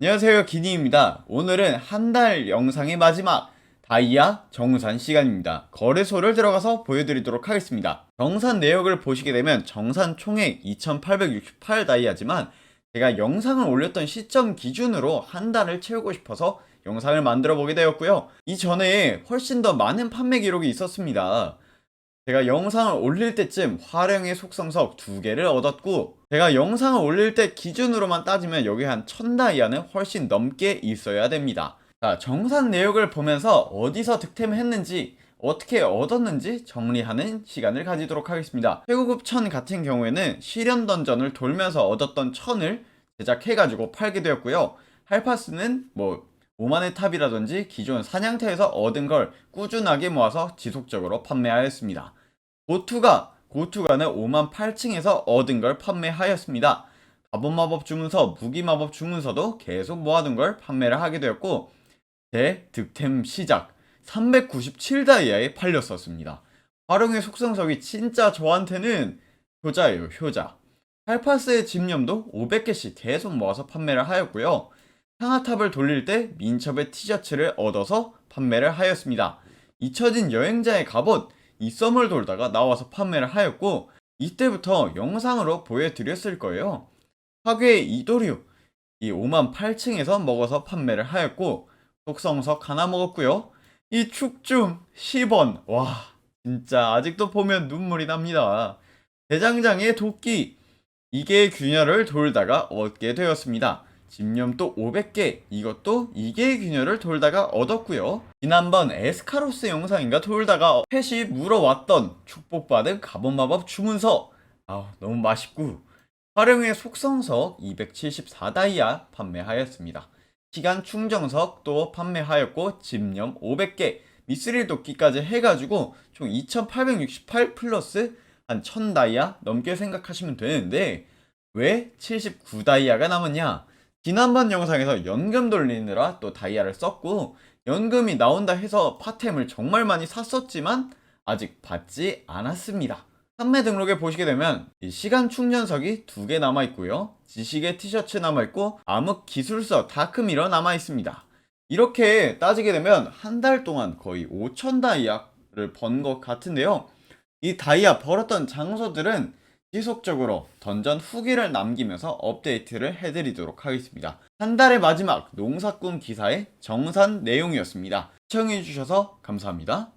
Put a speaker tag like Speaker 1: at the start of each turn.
Speaker 1: 안녕하세요 기니입니다. 오늘은 한 달 영상의 마지막 다이아 정산 시간입니다. 거래소를 들어가서 보여드리도록 하겠습니다. 정산 내역을 보시게 되면 정산 총액 2868 다이아지만 제가 영상을 올렸던 시점 기준으로 한 달을 채우고 싶어서 영상을 만들어 보게 되었고요. 이전에 훨씬 더 많은 판매 기록이 있었습니다. 제가 영상을 올릴 때쯤 화령의 속성석 두 개를 얻었고 제가 영상을 올릴 때 기준으로만 따지면 여기 한 1000다이아는 훨씬 넘게 있어야 됩니다. 자, 정산 내역을 보면서 어디서 득템했는지 어떻게 얻었는지 정리하는 시간을 가지도록 하겠습니다. 최고급 천 같은 경우에는 실현 던전을 돌면서 얻었던 천을 제작해가지고 팔게 되었고요. 할파스는 뭐 오만의 탑이라든지 기존 사냥터에서 얻은 걸 꾸준하게 모아서 지속적으로 판매하였습니다. 고투가 고투가는 5만 8층에서 얻은 걸 판매하였습니다. 가본 마법 주문서, 무기 마법 주문서도 계속 모아둔 걸 판매를 하게 되었고 제 득템 시작 397다이아에 팔렸었습니다. 활용의 속성석이 진짜 저한테는 효자예요, 효자. 할파스의 집념도 500개씩 계속 모아서 판매를 하였고요. 상하탑을 돌릴 때 민첩의 티셔츠를 얻어서 판매를 하였습니다. 잊혀진 여행자의 갑옷 이 썸을 돌다가 나와서 판매를 하였고 이때부터 영상으로 보여드렸을 거예요. 화괴의 이도류 이 5만 8층에서 먹어서 판매를 하였고 속성석 하나 먹었고요. 이 축중 10원 와 진짜 아직도 보면 눈물이 납니다. 대장장의 도끼 이게 균열을 돌다가 얻게 되었습니다. 집념도 500개 이것도 이게 균열을 돌다가 얻었고요. 지난번 에스카로스 영상인가 돌다가 펫이 물어왔던 축복받은 가본마법 주문서. 아 너무 맛있고. 활용의 속성석 274다이아 판매하였습니다. 시간 충정석 도 판매하였고 집념 500개 미스릴 도끼까지 해가지고 총 2868 플러스 한 1000다이아 넘게 생각하시면 되는데 왜 79다이아가 남았냐 지난번 영상에서 연금 돌리느라 또 다이아를 썼고 연금이 나온다 해서 파템을 정말 많이 샀었지만 아직 받지 않았습니다. 판매 등록에 보시게 되면 이 시간 충전석이 두 개 남아 있고요. 지식의 티셔츠 남아 있고 암흑 기술서 다크미러 남아 있습니다. 이렇게 따지게 되면 한 달 동안 거의 5천 다이아를 번 것 같은데요. 이 다이아 벌었던 장소들은 지속적으로 던전 후기를 남기면서 업데이트를 해드리도록 하겠습니다. 한 달의 마지막 농사꾼 기사의 정산 내용이었습니다. 시청해주셔서 감사합니다.